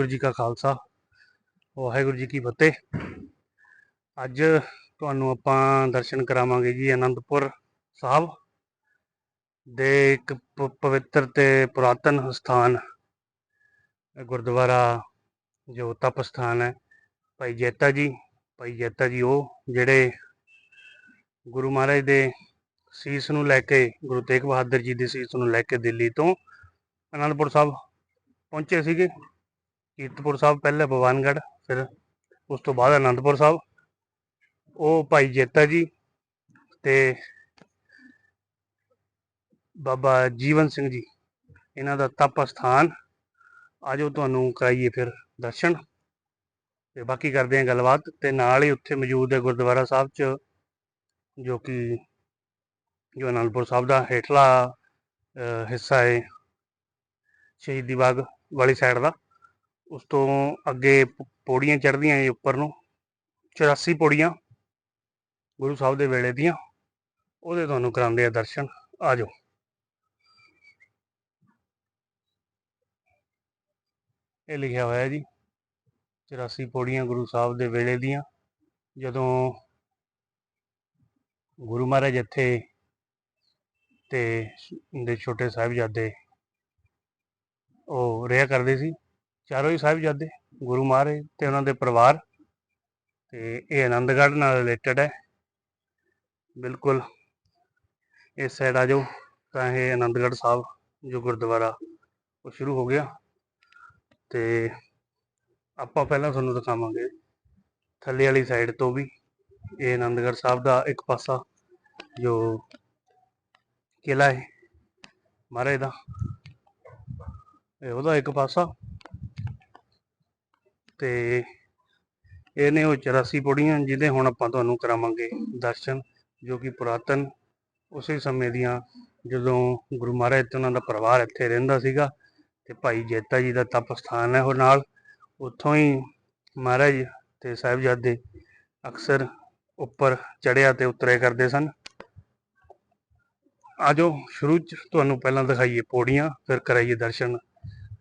ਵਾਹਿਗੁਰੂ ਜੀ ਕਾ ਖਾਲਸਾ, ਵਾਹਿਗੁਰੂ ਜੀ ਕੀ ਫਤਿਹ। ਅੱਜ ਤੁਹਾਨੂੰ ਆਪਾਂ ਦਰਸ਼ਨ ਕਰਾਵਾਂਗੇ ਜੀ ਅਨੰਦਪੁਰ ਸਾਹਿਬ ਦੇ ਇੱਕ ਪਵਿੱਤਰ ਤੇ ਪੁਰਾਤਨ ਸਥਾਨ, ਗੁਰਦੁਆਰਾ ਜੋ ਤਪ ਸਥਾਨ ਹੈ। ਭਾਈ ਜੈਤਾ ਜੀ, ਭਾਈ ਜੈਤਾ ਜੀ ਉਹ ਜਿਹੜੇ ਗੁਰੂ ਮਹਾਰਾਜ ਦੇ ਸੀਸ ਨੂੰ ਲੈ ਕੇ, ਗੁਰੂ ਤੇਗ ਬਹਾਦਰ ਜੀ ਦੀ ਸੀਸ ਨੂੰ ਲੈ ਕੇ ਦਿੱਲੀ ਤੋਂ ਅਨੰਦਪੁਰ ਸਾਹਿਬ ਪਹੁੰਚੇ ਸੀਗੇ। ਕੀਰਤਪੁਰ ਸਾਹਿਬ, ਪਹਿਲੇ ਭਵਾਨਗੜ੍ਹ, ਫਿਰ ਉਸ ਤੋਂ ਬਾਅਦ ਅਨੰਦਪੁਰ ਸਾਹਿਬ। ਉਹ ਭਾਈ ਜੇਤਾ ਜੀ ਤੇ ਬਾਬਾ ਜੀਵਨ ਸਿੰਘ ਜੀ, ਇਹਨਾਂ ਦਾ ਤਪ ਸਥਾਨ ਆਜੋ ਤੁਹਾਨੂੰ ਕਰਾਈਏ ਫਿਰ ਦਰਸ਼ਨ ਤੇ ਬਾਕੀ ਕਰਦੇ ਹਾਂ ਗੱਲਬਾਤ ਤੇ ਨਾਲ ਹੀ ਉੱਥੇ ਮੌਜੂਦ ਹੈ ਗੁਰਦੁਆਰਾ ਸਾਹਿਬ ਚ, ਜੋ ਕਿ ਜੋ ਅਨੰਦਪੁਰ ਸਾਹਿਬ ਦਾ ਹੇਠਲਾ ਹਿੱਸਾ ਹੈ ਸ਼ਹੀਦੀ ਬਾਗ ਵਾਲੀ ਸਾਈਡ ਦਾ। ਉਸ ਤੋਂ ਅੱਗੇ ਪ- ਪੌੜੀਆਂ ਚੜ੍ਹਦੀਆਂ ਏ ਉੱਪਰ ਨੂੰ 84 ਪੌੜੀਆਂ ਗੁਰੂ ਸਾਹਿਬ ਦੇ ਵੇਲੇ ਦੀਆਂ, ਉਹਦੇ ਤੁਹਾਨੂੰ ਕਰਾਉਂਦੇ ਆ ਦਰਸ਼ਨ। ਆ ਜਾਓ। ਇਹ ਲਿਖਿਆ ਹੋਇਆ ਜੀ 84 ਪੌੜੀਆਂ ਗੁਰੂ ਸਾਹਿਬ ਦੇ ਵੇਲੇ ਦੀਆਂ, ਜਦੋਂ ਗੁਰੂ ਮਹਾਰਾਜ ਇੱਥੇ ਤੇ ਦੇ ਛੋਟੇ ਸਾਹਿਬਜ਼ਾਦੇ ਉਹ ਰਿਹਾ ਕਰਦੇ ਸੀ ਚਾਰੋਂ ਹੀ ਸਾਹਿਬਜ਼ਾਦੇ ਗੁਰੂ ਮਹਾਰਾਜ ਤੇ ਉਹਨਾਂ ਦੇ ਪਰਿਵਾਰ ਤੇ ਇਹ ਆਨੰਦਗੜ੍ਹ ਨਾਲ ਰਿਲੇਟਡ ਹੈ। ਬਿਲਕੁਲ ਇਸ ਸਾਈਡ ਆ ਜਾਓ, ਤਾਂ ਇਹ ਆਨੰਦਗੜ੍ਹ ਸਾਹਿਬ ਜੋ ਗੁਰਦੁਆਰਾ ਉਹ ਸ਼ੁਰੂ ਹੋ ਗਿਆ ਤੇ ਆਪਾਂ ਪਹਿਲਾਂ ਤੁਹਾਨੂੰ ਦਿਖਾਵਾਂਗੇ ਥੱਲੇ ਵਾਲੀ ਸਾਈਡ ਤੋਂ ਵੀ ਇਹ ਆਨੰਦਗੜ੍ਹ ਸਾਹਿਬ ਦਾ ਇੱਕ ਪਾਸਾ ਜੋ ਕਿਲਾ ਹੈ ਮਹਾਰਾਜ ਦਾ, ਇਹ ਉਹਦਾ ਇੱਕ ਪਾਸਾ ਤੇ ਇਹ ਨੇ ਉਹ 84 ਪੌੜੀਆਂ ਜਿਹਦੇ ਹੁਣ ਆਪਾਂ ਤੁਹਾਨੂੰ ਕਰਾਵਾਂਗੇ ਦਰਸ਼ਨ, ਜੋ ਕਿ ਪੁਰਾਤਨ ਉਸੇ ਸਮੇਂ ਦੀਆਂ ਜਦੋਂ ਗੁਰੂ ਮਹਾਰਾਜ ਤੇ ਉਹਨਾਂ ਦਾ ਪਰਿਵਾਰ ਇੱਥੇ ਰਹਿੰਦਾ ਸੀਗਾ ਤੇ ਭਾਈ ਜੇਤਾ ਜੀ ਦਾ ਤਪ ਸਥਾਨ ਹੈ ਉਹ ਨਾਲ, ਉੱਥੋਂ ਹੀ ਮਹਾਰਾਜ ਤੇ ਸਾਹਿਬਜ਼ਾਦੇ ਅਕਸਰ ਉੱਪਰ ਚੜਿਆ ਤੇ ਉਤਰਿਆ ਕਰਦੇ ਸਨ। ਆਜੋ ਸ਼ੁਰੂ ਚ ਤੁਹਾਨੂੰ ਪਹਿਲਾਂ ਦਿਖਾਈਏ ਪੌੜੀਆਂ, ਫਿਰ ਕਰਾਈਏ ਦਰਸ਼ਨ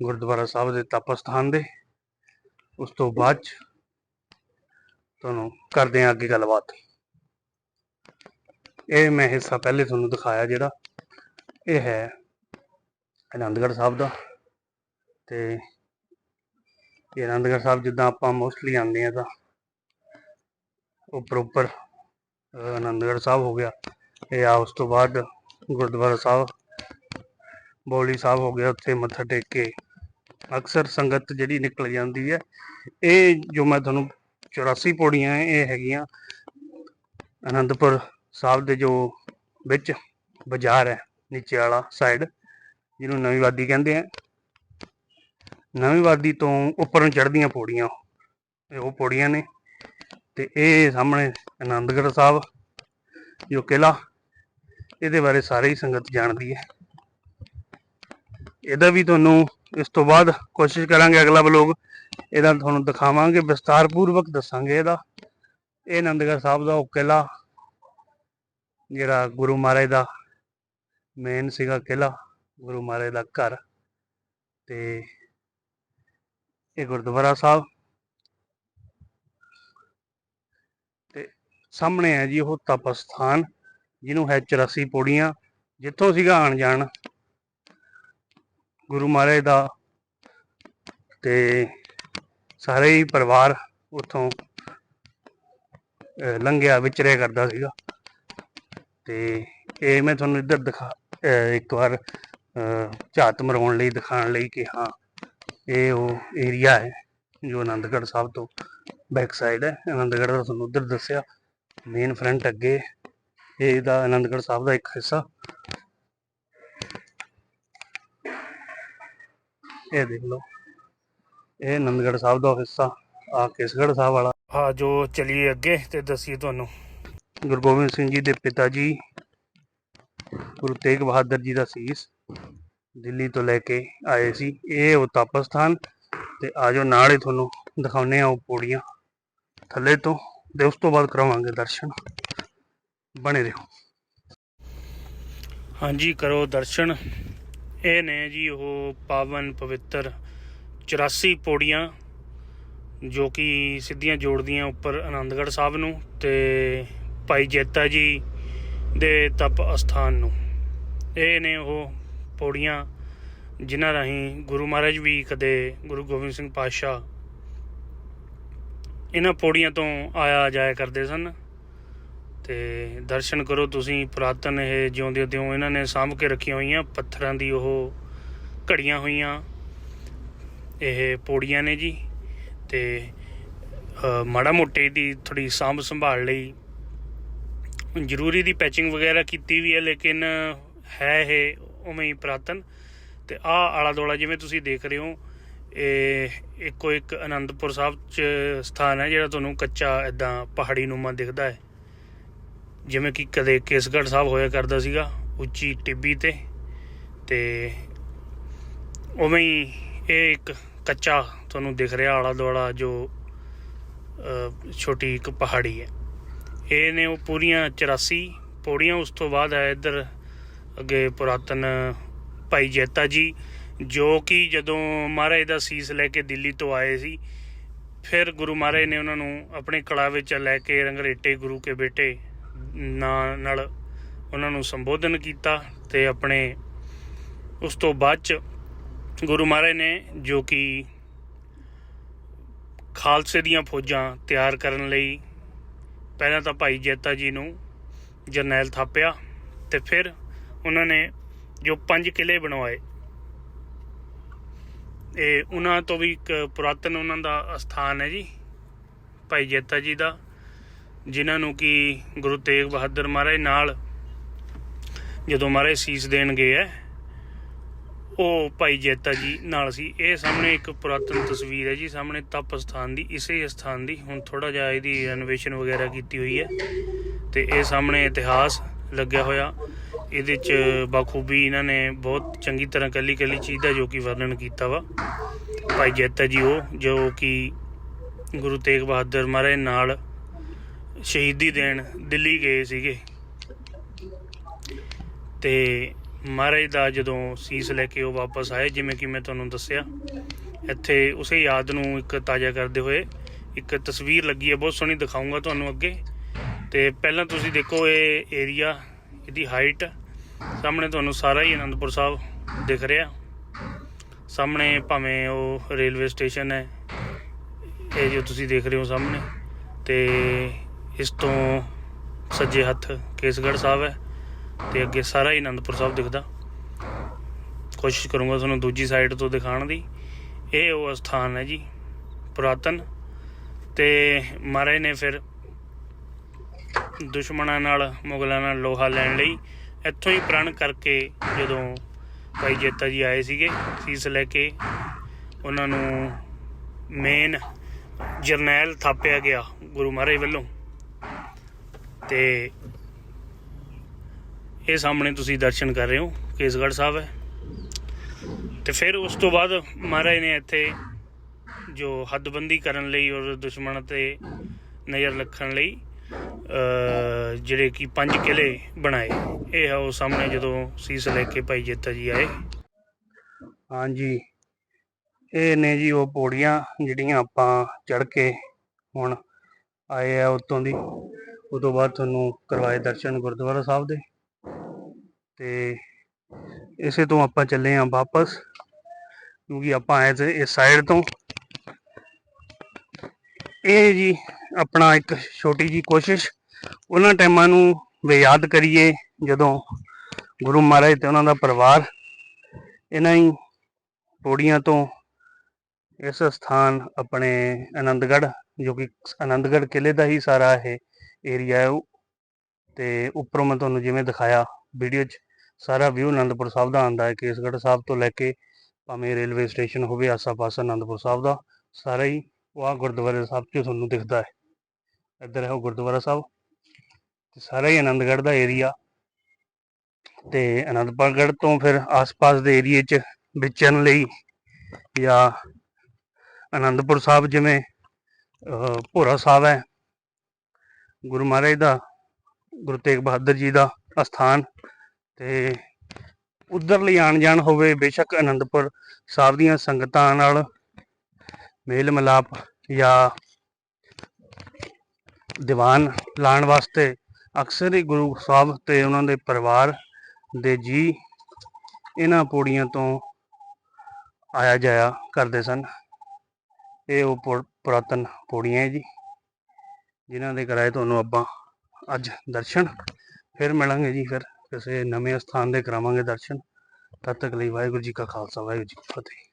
ਗੁਰਦੁਆਰਾ ਸਾਹਿਬ ਦੇ ਤਪ ਸਥਾਨ ਦੇ। ਉਸ ਤੋਂ ਬਾਅਦ ਚ ਤੁਹਾਨੂੰ ਕਰਦੇ ਹਾਂ ਅੱਗੇ ਗੱਲਬਾਤ। ਇਹ ਮੈਂ ਹਿੱਸਾ ਪਹਿਲੇ ਤੁਹਾਨੂੰ ਦਿਖਾਇਆ ਜਿਹੜਾ ਇਹ ਹੈ ਆਨੰਦਗੜ੍ਹ ਸਾਹਿਬ ਦਾ ਤੇ ਇਹ ਆਨੰਦਗੜ੍ਹ ਸਾਹਿਬ ਜਿੱਦਾਂ ਆਪਾਂ ਮੋਸਟਲੀ ਆਉਂਦੇ ਆ ਤਾਂ ਉੱਪਰ ਉੱਪਰ ਅਹ, ਆਨੰਦਗੜ੍ਹ ਸਾਹਿਬ ਹੋ ਗਿਆ। ਇਹ ਆ ਉਸ ਤੋਂ ਬਾਅਦ ਗੁਰਦੁਆਰਾ ਸਾਹਿਬ, ਬੋਲੀ ਸਾਹਿਬ ਹੋ ਗਿਆ ਉੱਥੇ ਮੱਥਾ ਟੇਕ ਕੇ। ਅਕਸਰ ਸੰਗਤ ਜਿਹੜੀ ਨਿਕਲ ਜਾਂਦੀ ਹੈ, ਇਹ ਜੋ ਮੈਂ ਤੁਹਾਨੂੰ 84 ਪੌੜੀਆਂ ਇਹ ਹੈਗੀਆਂ, ਅਨੰਦਪੁਰ ਸਾਹਿਬ ਦੇ ਜੋ ਵਿੱਚ ਬਾਜ਼ਾਰ ਹੈ, ਨੀਚੇ ਵਾਲਾ ਸਾਈਡ ਜਿਹਨੂੰ ਨਵੀਂ ਵਾਦੀ ਕਹਿੰਦੇ ਆ। ਨਵੀਂ ਵਾਦੀ ਤੋਂ ਉੱਪਰ ਨੂੰ ਚੜ੍ਹਦੀਆਂ ਪੌੜੀਆਂ, ਇਹ ਉਹ ਪੌੜੀਆਂ ਨੇ, ਤੇ ਇਹ ਸਾਹਮਣੇ ਆਨੰਦਗੜ੍ਹ ਸਾਹਿਬ, ਜੋ ਕਿਲਾ ਇਹਦੇ ਬਾਰੇ ਸਾਰੇ ਹੀ ਸੰਗਤ ਜਾਣਦੀ ਹੈ। ਇਹਦਾ ਵੀ ਤੁਹਾਨੂੰ ਇਸ ਤੋਂ ਬਾਅਦ ਕੋਸ਼ਿਸ਼ ਕਰਾਂਗੇ ਅਗਲਾ ਬਲੌਗ ਇਹਦਾ ਤੁਹਾਨੂੰ ਦਿਖਾਵਾਂਗੇ ਵਿਸਤਾਰ ਪੂਰਵਕ ਦੱਸਾਂਗੇ ਇਹਦਾ। ਇਹ ਆਨੰਦਗੜ੍ਹ ਸਾਹਿਬ ਦਾ ਉਹ ਕਿਲਾ ਜਿਹੜਾ ਗੁਰੂ ਮਹਾਰਾਜ ਦਾ ਮੇਨ ਸੀਗਾ ਕਿਲਾ ਗੁਰੂ ਮਹਾਰਾਜ ਦਾ ਘਰ ਤੇ ਇਹ ਗੁਰਦੁਆਰਾ ਸਾਹਿਬ। ਤੇ ਸਾਹਮਣੇ ਹੈ ਜੀ ਉਹ ਤਪ ਸਥਾਨ ਜਿਹਨੂੰ ਹੈ 84 ਪੌੜੀਆਂ, ਜਿੱਥੋਂ ਸੀਗਾ ਆਣ ਜਾਣ ਗੁਰੂ ਮਹਾਰਾਜ ਦਾ ਤੇ ਸਾਰੇ ਹੀ ਪਰਿਵਾਰ ਉੱਥੋਂ ਲੰਘਿਆ, ਵਿਚਰਿਆ ਕਰਦਾ ਸੀਗਾ। ਤੇ ਇਹ ਮੈਂ ਤੁਹਾਨੂੰ ਇੱਧਰ ਦਿਖਾ ਇੱਕ ਵਾਰ ਝਾਤ ਮਰਾਉਣ ਲਈ, ਦਿਖਾਉਣ ਲਈ ਕਿ ਹਾਂ, ਇਹ ਉਹ ਏਰੀਆ ਹੈ, ਜੋ ਆਨੰਦਗੜ੍ਹ ਸਾਹਿਬ ਤੋਂ ਬੈਕ ਸਾਈਡ ਹੈ। ਆਨੰਦਗੜ੍ਹ ਦਾ ਤੁਹਾਨੂੰ ਉੱਧਰ ਦੱਸਿਆ ਮੇਨ ਫਰੰਟ ਅੱਗੇ ਇਹ ਇਹਦਾ ਆਨੰਦਗੜ੍ਹ ਸਾਹਿਬ ਦਾ ਇੱਕ ਹਿੱਸਾ। ਇਹ ਦੇਖ ਲਓ। ਇਹ ਆਨੰਦਗੜ੍ਹ ਸਾਹਿਬ ਦਾ ਹਿੱਸਾ ਆ। ਕੇਸਗੜ੍ਹ ਸਾਹਿਬ ਵਾਲਾ। ਆ ਜੋ ਚਲੀਏ ਅੱਗੇ ਤੇ ਦੱਸੀਏ ਤੁਹਾਨੂੰ। ਗੁਰੂ ਗੋਬਿੰਦ ਸਿੰਘ ਜੀ ਦੇ ਪਿਤਾ ਜੀ ਗੁਰੂ ਤੇਗ ਬਹਾਦਰ ਜੀ ਦਾ ਸੀਸ ਦਿੱਲੀ ਤੋਂ ਲੈ ਕੇ ਆਏ ਸੀ। ਇਹ ਉਹ ਤਪ ਸਥਾਨ ਤੇ ਆਜੋ ਨਾਲ ਹੀ ਤੁਹਾਨੂੰ ਦਿਖਾਉਨੇ ਆ ਉਹ ਪੌੜੀਆਂ। ਥੱਲੇ ਤੋਂ ਤੇ ਉਸ ਤੋਂ ਬਾਅਦ ਕਰਾਵਾਂਗੇ ਦਰਸ਼ਨ। ਬਣੇ ਰਹੋ। ਹਾਂਜੀ ਕਰੋ ਦਰਸ਼ਨ। ਇਹ ਨੇ ਜੀ ਉਹ ਪਾਵਨ ਪਵਿੱਤਰ 84 ਪੌੜੀਆਂ ਜੋ ਕਿ ਸਿੱਧੀਆਂ ਜੋੜਦੀਆਂ ਉੱਪਰ ਆਨੰਦਗੜ੍ਹ ਸਾਹਿਬ ਨੂੰ ਤੇ ਭਾਈ ਜੇਤਾ ਜੀ ਦੇ ਤਪ ਅਸਥਾਨ ਨੂੰ। ਇਹ ਨੇ ਉਹ ਪੌੜੀਆਂ ਜਿਨ੍ਹਾਂ ਰਾਹੀਂ ਗੁਰੂ ਮਹਾਰਾਜ ਵੀ ਕਦੇ ਗੁਰੂ ਗੋਬਿੰਦ ਸਿੰਘ ਪਾਤਸ਼ਾਹ ਇਹਨਾਂ ਪੌੜੀਆਂ ਤੋਂ ਆਇਆ ਜਾਇਆ ਕਰਦੇ ਸਨ। ਤੇ ਦਰਸ਼ਨ ਕਰੋ ਤੁਸੀਂ, ਪੁਰਾਤਨ ਇਹ ਜਿਉਂਦੇ ਤਿਉਂ ਇਹਨਾਂ ਨੇ ਸਾਂਭ ਕੇ ਰੱਖੀਆਂ ਹੋਈਆਂ ਪੱਥਰਾਂ ਦੀ ਉਹ ਘੜੀਆਂ ਹੋਈਆਂ, ਇਹ ਪੌੜੀਆਂ ਨੇ ਜੀ। ਤੇ ਮਾੜਾ ਮੋਟੇ ਦੀ ਥੋੜੀ ਸਾਂਭ ਸੰਭਾਲ ਲਈ ਜ਼ਰੂਰੀ ਦੀ ਪੈਚਿੰਗ ਵਗੈਰਾ ਕੀਤੀ ਵੀ ਹੈ, ਲੇਕਿਨ ਹੈ ਇਹ ਉਵੇਂ ਹੀ ਪੁਰਾਤਨ। ਤੇ ਆ ਆਲਾ ਦੋਲਾ ਜਿਵੇਂ ਤੁਸੀਂ ਦੇਖ ਰਹੇ ਹੋ, ਇਹ ਇੱਕੋ ਇੱਕ ਅਨੰਦਪੁਰ ਸਾਹਿਬ ਚ ਸਥਾਨ ਹੈ, ਜਿਹੜਾ ਤੁਹਾਨੂੰ ਕੱਚਾ ਇਦਾਂ ਪਹਾੜੀ ਨੂਮਾ ਦਿਖਦਾ ਹੈ। ਜਿਵੇਂ ਕਿ ਕਦੇ ਕੇਸਗੜ੍ਹ ਸਾਹਿਬ ਹੋਇਆ ਕਰਦਾ ਸੀਗਾ, ਉੱਚੀ ਟਿੱਬੀ ਤੇ ਤੇ ਉਵੇਂ ਹੀ ਇਹ ਇੱਕ ਕੱਚਾ ਤੁਹਾਨੂੰ ਦਿਖ ਰਿਹਾ ਆਲਾ ਦੁਆਲਾ ਜੋ ਛੋਟੀ ਇੱਕ ਪਹਾੜੀ ਹੈ। ਇਹ ਨੇ ਉਹ ਪੂਰੀਆਂ 84 ਪੌੜੀਆਂ, ਉਸ ਤੋਂ ਬਾਅਦ ਹੈ ਇੱਧਰ ਅੱਗੇ ਪੁਰਾਤਨ ਭਾਈ ਜੈਤਾ ਜੀ, ਜੋ ਕਿ ਜਦੋਂ ਮਹਾਰਾਜ ਦਾ ਸੀਸ ਲੈ ਕੇ ਦਿੱਲੀ ਤੋਂ ਆਏ ਸੀ, ਫਿਰ ਗੁਰੂ ਮਹਾਰਾਜ ਨੇ ਉਹਨਾਂ ਨੂੰ ਆਪਣੇ ਕਲਾ ਵਿੱਚ ਲੈ ਕੇ ਰੰਗਰੇਟੇ ਗੁਰੂ ਕੇ ਬੇਟੇ ਨਾਂ ਨਾਲ ਉਹਨਾਂ ਨੂੰ ਸੰਬੋਧਨ ਕੀਤਾ ਤੇ ਆਪਣੇ ਉਸ ਤੋਂ ਬਾਅਦ ਚ ਗੁਰੂ ਮਹਾਰਾਜ ਨੇ ਜੋ ਕਿ ਖਾਲਸੇ ਦੀਆਂ ਫੌਜਾਂ ਤਿਆਰ ਕਰਨ ਲਈ ਪਹਿਲਾਂ ਤਾਂ ਭਾਈ ਜੈਤਾ ਜੀ ਨੂੰ ਜਰਨੈਲ ਥਾਪਿਆ ਤੇ ਫਿਰ ਉਹਨਾਂ ਨੇ ਜੋ ਪੰਜ ਕਿਲੇ ਬਣਵਾਏ, ਇਹ ਉਹਨਾਂ ਤੋਂ ਵੀ ਇੱਕ ਪੁਰਾਤਨ ਉਹਨਾਂ ਦਾ ਸਥਾਨ ਹੈ ਜੀ, ਭਾਈ ਜੈਤਾ ਜੀ ਦਾ। ਜਿਨ੍ਹਾਂ ਨੂੰ ਕਿ ਗੁਰੂ ਤੇਗ ਬਹਾਦਰ ਮਹਾਰਾਜ ਨਾਲ ਜਦੋਂ ਮਹਾਰਾਜ ਸੀਸ ਦੇਣ ਗਏ ਹੈ, ਉਹ ਭਾਈ ਜੈਤਾ ਜੀ ਨਾਲ ਸੀ। ਇਹ ਸਾਹਮਣੇ ਇੱਕ ਪੁਰਾਤਨ ਤਸਵੀਰ ਹੈ ਜੀ, ਸਾਹਮਣੇ ਤਪ ਸਥਾਨ ਦੀ, ਇਸੇ ਸਥਾਨ ਦੀ। ਹੁਣ ਥੋੜਾ ਜਿਹਾ ਇਹਦੀ ਰੈਨੋਵੇਸ਼ਨ ਵਗੈਰਾ ਕੀਤੀ ਹੋਈ ਹੈ ਤੇ ਇਹ ਸਾਹਮਣੇ ਇਤਿਹਾਸ ਲੱਗਿਆ ਹੋਇਆ। ਇਹਦੇ ਚ ਬਾਖੂਬੀ ਇਹਨਾਂ ਨੇ ਬਹੁਤ ਚੰਗੀ ਤਰ੍ਹਾਂ ਕੱਲੀ ਕੱਲੀ ਚੀਜ਼ ਦਾ ਜੋ ਕਿ ਵਰਣਨ ਕੀਤਾ ਵਾ। ਭਾਈ ਜੈਤਾ ਜੀ ਉਹ, ਜੋ ਕਿ ਗੁਰੂ ਤੇਗ ਬਹਾਦਰ ਮਹਾਰਾਜ ਨਾਲ ਸ਼ਹੀਦੀ ਦੇਣ ਦਿੱਲੀ ਗਏ ਸੀਗੇ। ਤੇ ਮਹਾਰਾਜ ਦਾ ਜਦੋਂ ਸੀਸ ਲੈ ਕੇ ਉਹ ਵਾਪਸ ਆਏ, ਜਿਵੇਂ ਕਿ ਮੈਂ ਤੁਹਾਨੂੰ ਦੱਸਿਆ, ਇੱਥੇ ਉਸੇ ਯਾਦ ਨੂੰ ਇੱਕ ਤਾਜ਼ਾ ਕਰਦੇ ਹੋਏ ਇੱਕ ਤਸਵੀਰ ਲੱਗੀ ਹੈ, ਬਹੁਤ ਸੋਹਣੀ ਦਿਖਾਉਂਗਾ ਤੁਹਾਨੂੰ ਅੱਗੇ। ਤੇ ਪਹਿਲਾਂ ਤੁਸੀਂ ਦੇਖੋ ਇਹ ਏਰੀਆ ਇਹਦੀ ਹਾਈਟ ਸਾਹਮਣੇ ਤੁਹਾਨੂੰ ਸਾਰਾ ਹੀ ਅਨੰਦਪੁਰ ਸਾਹਿਬ ਦਿਖ ਰਿਹਾ। ਸਾਹਮਣੇ ਭਾਵੇਂ ਉਹ ਰੇਲਵੇ ਸਟੇਸ਼ਨ ਹੈ, ਇਹ ਜੋ ਤੁਸੀਂ ਦੇਖ ਰਹੇ ਹੋ ਸਾਹਮਣੇ। ਤੇ ਇਸ ਤੋਂ ਸੱਜੇ ਹੱਥ ਕੇਸਗੜ੍ਹ ਸਾਹਿਬ ਹੈ ਤੇ ਅੱਗੇ ਸਾਰਾ ਹੀ ਅਨੰਦਪੁਰ ਸਾਹਿਬ ਦਿਖਦਾ। ਕੋਸ਼ਿਸ਼ ਕਰੂੰਗਾ ਤੁਹਾਨੂੰ ਦੂਜੀ ਸਾਈਡ ਤੋਂ ਦਿਖਾਉਣ ਦੀ। ਇਹ ਉਹ ਸਥਾਨ ਹੈ ਜੀ, ਪੁਰਾਤਨ ਤੇ ਮਹਾਰਾਜ ਨੇ ਫਿਰ ਦੁਸ਼ਮਣਾਂ ਨਾਲ, ਮੁਗਲਾਂ ਨਾਲ ਲੋਹਾ ਲੈਣ ਲਈ ਇੱਥੋਂ ਹੀ ਪ੍ਰਣ ਕਰਕੇ ਜਦੋਂ ਭਾਈ ਜੇਤਾ ਜੀ ਆਏ ਸੀਗੇ, ਸੀਸ ਲੈ ਕੇ ਉਹਨਾਂ ਨੂੰ ਮੇਨ ਜਰਨੈਲ ਥਾਪਿਆ ਗਿਆ ਗੁਰੂ ਮਹਾਰਾਜ ਵੱਲੋਂ। ਤੇ ਇਹ ਸਾਹਮਣੇ ਤੁਸੀਂ ਦਰਸ਼ਨ ਕਰ ਰਹੇ ਹੋ, ਕੇਸਗੜ੍ਹ ਸਾਹਿਬ ਹੈ। ਤੇ ਫਿਰ ਉਸ ਤੋਂ ਬਾਅਦ ਮਹਾਰਾਜ ਨੇ ਇੱਥੇ ਜੋ ਹੱਦਬੰਦੀ ਕਰਨ ਲਈ ਔਰ ਦੁਸ਼ਮਣ ਤੇ ਨਜ਼ਰ ਰੱਖਣ ਲਈ ਜਿਹੜੇ ਕਿ ਪੰਜ ਕਿਲੇ ਬਣਾਏ। ਇਹ ਹੈ ਉਹ ਸਾਹਮਣੇ ਜਦੋਂ ਸੀਸ ਲੈ ਕੇ ਭਾਈ ਜੇਤਾ ਜੀ ਆਏ। ਹਾਂਜੀ। ਇਹ ਨੇ ਜੀ ਉਹ ਪੌੜੀਆਂ ਜਿਹੜੀਆਂ ਆਪਾਂ ਚੜ ਕੇ ਹੁਣ ਆਏ ਆ ਉਤੋਂ ਦੀ। ਉਹ ਤੋਂ ਬਾਅਦ ਤੁਹਾਨੂੰ ਕਰਵਾਏ ਦਰਸ਼ਨ ਗੁਰਦੁਆਰਾ ਸਾਹਿਬ ਦੇ। ਤੇ ਇਸੇ ਤੋਂ ਆਪਾਂ ਚੱਲੇ ਆਂ ਵਾਪਸ, ਕਿਉਂਕਿ ਆਪਾਂ ਆਏ ਤੇ ਇਸ ਸਾਈਡ ਤੋਂ। ਇਹ ਜੀ ਆਪਣਾ ਇੱਕ ਛੋਟੀ ਜੀ ਕੋਸ਼ਿਸ਼, ਉਹਨਾਂ ਟਾਈਮਾਂ ਨੂੰ ਵੀ ਯਾਦ ਕਰੀਏ ਜਦੋਂ ਗੁਰੂ ਮਹਾਰਾਜ ਤੇ ਉਹਨਾਂ ਦਾ ਪਰਿਵਾਰ ਇਹਨਾਂ ਹੀ ਪੌੜੀਆਂ ਤੋਂ ਇਸ ਸਥਾਨ ਆਪਣੇ ਆਨੰਦਗੜ੍ਹ, ਜੋ ਕਿ ਆਨੰਦਗੜ੍ਹ ਕਿਲੇ ਦਾ ਹੀ ਸਾਰਾ ਇਹ ਏਰੀਆ ਹੈ ਤੇ ਉੱਪਰੋਂ ਮੈਂ ਤੁਹਾਨੂੰ ਜਿਵੇਂ ਦਿਖਾਇਆ ਵੀਡੀਓ 'ਚ, ਸਾਰਾ ਵਿਊ ਅਨੰਦਪੁਰ ਸਾਹਿਬ ਦਾ ਆਉਂਦਾ ਹੈ। ਕੇਸਗੜ੍ਹ ਸਾਹਿਬ ਤੋਂ ਲੈ ਕੇ ਭਾਵੇਂ ਰੇਲਵੇ ਸਟੇਸ਼ਨ ਹੋਵੇ ਆਸਾ ਪਾਸ ਅਨੰਦਪੁਰ ਸਾਹਿਬ ਦਾ, ਸਾਰਾ ਹੀ ਉਹ ਆਹ ਗੁਰਦੁਆਰੇ ਸਾਹਿਬ 'ਚ ਤੁਹਾਨੂੰ ਦਿਖਦਾ ਹੈ। ਇੱਧਰ ਹੈ ਉਹ ਗੁਰਦੁਆਰਾ ਸਾਹਿਬ। ਤੇ ਸਾਰਾ ਹੀ ਆਨੰਦਗੜ੍ਹ ਦਾ ਏਰੀਆ ਤੇ ਅਨੰਦਪੁਰਗੜ੍ਹ ਤੋਂ ਫਿਰ ਆਸ-ਪਾਸ ਦੇ ਏਰੀਏ 'ਚ ਵਿਚਰਨ ਲਈ ਜਾਂ ਅਨੰਦਪੁਰ ਸਾਹਿਬ ਜਿਵੇਂ ਭੋਰਾ ਸਾਹਿਬ ਹੈ ਗੁਰੂ ਮਹਾਰਾਜ ਦਾ, ਗੁਰੂ ਤੇਗ ਬਹਾਦਰ ਜੀ ਦਾ ਅਸਥਾਨ ਤੇ ਉਧਰ ਲਈ ਆਣ ਜਾਣ ਹੋਵੇ, ਬੇਸ਼ੱਕ ਅਨੰਦਪੁਰ ਸਾਹਿਬ ਦੀਆਂ ਸੰਗਤਾਂ ਨਾਲ ਮੇਲ ਮਿਲਾਪ ਜਾਂ ਦੀਵਾਨ ਲਾਉਣ ਵਾਸਤੇ ਅਕਸਰ ਹੀ ਗੁਰੂ ਸਾਹਿਬ ਤੇ ਉਹਨਾਂ ਦੇ ਪਰਿਵਾਰ ਦੇ ਜੀ ਇਹਨਾਂ ਪੌੜੀਆਂ ਤੋਂ ਆਇਆ ਜਾਇਆ ਕਰਦੇ ਸਨ। ਇਹ ਉਹ ਪੁਰ- ਪੁਰਾਤਨ ਪੌੜੀਆਂ ਹੈ ਜੀ। ਜਿਨ੍ਹਾਂ ਦੇ ਕਰਾਏ ਤੁਹਾਨੂੰ ਆਪਾਂ ਅੱਜ ਦਰਸ਼ਨ ਫਿਰ ਮਿਲਾਂਗੇ ਜੀ, ਫਿਰ ਕਿਸੇ ਨਵੇਂ ਸਥਾਨ ਦੇ ਕਰਾਵਾਂਗੇ ਦਰਸ਼ਨ। ਤਦ ਤੱਕ ਲਈ ਵਾਹਿਗੁਰੂ ਜੀ ਕਾ ਖਾਲਸਾ, ਵਾਹਿਗੁਰੂ ਜੀ ਕੀ ਫਤਿਹ।